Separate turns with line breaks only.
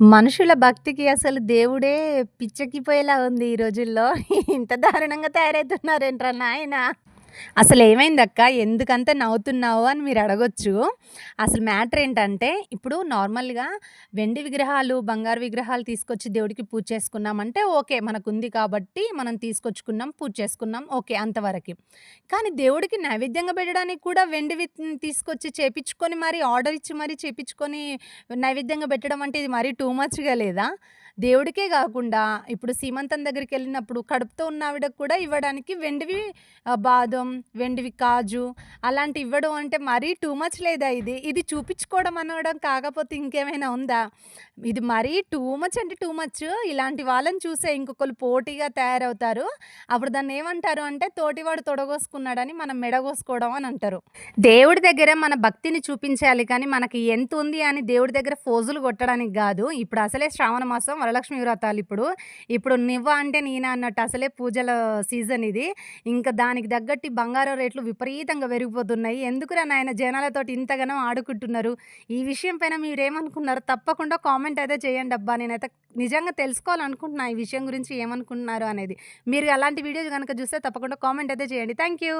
మనుషుల భక్తికి అసలు దేవుడే పిచ్చెక్కిపోయేలా ఉంది ఈ రోజుల్లో. ఇంత దారుణంగా తయారవుతున్నారేంట్రా నాయనా! అసలు ఏమైందక్కా ఎందుకంత నవ్వుతున్నావు అని మీరు అడగొచ్చు అసలు మ్యాటర్ ఏంటంటే, ఇప్పుడు నార్మల్‌గా వెండి విగ్రహాలు, బంగారు విగ్రహాలు తీసుకొచ్చి దేవుడికి పూజ చేసుకున్నామంటే ఓకే. మనకుంది కాబట్టి మనం తీసుకొచ్చుకున్నాం, పూజ చేసుకున్నాం. ఓకే. అంతవరకు కానీ దేవుడికి నైవేద్యంగా పెట్టడానికి కూడా వెండివి తీసుకొచ్చి చేపించుకొని మరి ఆర్డర్ ఇచ్చి మరీ చేపించుకొని నైవేద్యంగా పెట్టడం అంటే ఇది మరీ టూ మచ్‌గా లేదా? దేవుడికే కాకుండా ఇప్పుడు సీమంతం దగ్గరికెళ్ళినప్పుడు కడుపుతో ఉన్న ఆవిడకు కూడా ఇవ్వడానికి వెండివి బాదం, వెండివి కాజు అలాంటివి ఇవ్వడం అంటే మరీ టూ మచ్ లేదా ఇది? ఇది చూపించుకోవడం అనవడం కాకపోతే ఇంకేమైనా ఉందా? ఇది మరీ టూ మచ్ అంటే టూ మచ్. ఇలాంటి వాళ్ళని చూసే ఇంకొకరు పోటీగా తయారవుతారు. అప్పుడు దాన్ని ఏమంటారు అంటే తోటివాడు తొడగోసుకున్నాడని మనం మెడగోసుకోవడం అని అంటారు. దేవుడి దగ్గర మన భక్తిని చూపించాలి కానీ మనకి ఎంత ఉంది అని దేవుడి దగ్గర ఫోజులు కొట్టడానికి కాదు ఇప్పుడు అసలే శ్రావణ మాసం వరలక్ష్మి వ్రతాలు ఇప్పుడు ఇప్పుడు నువ్వా అంటే నేనా అన్నట్టు అసలే పూజల సీజన్ ఇది. ఇంకా దానికి తగ్గట్టు బంగారం రేట్లు విపరీతంగా పెరిగిపోతున్నాయి. ఎందుకురా నాయన జనాలతోటి ఇంతగానో ఆడుకుంటున్నారు. ఈ విషయం పైన మీరేమనుకున్నారు తప్పకుండా కామెంట్ అయితే చేయండబ్బా! నేనైతే నిజంగా తెలుసుకోవాలనుకుంటున్నా ఈ విషయం గురించి ఏమనుకుంటున్నారు అనేది. మీరు అలాంటి వీడియోస్ కనుక చూస్తే తప్పకుండా కామెంట్ అయితే చేయండి. Thank you.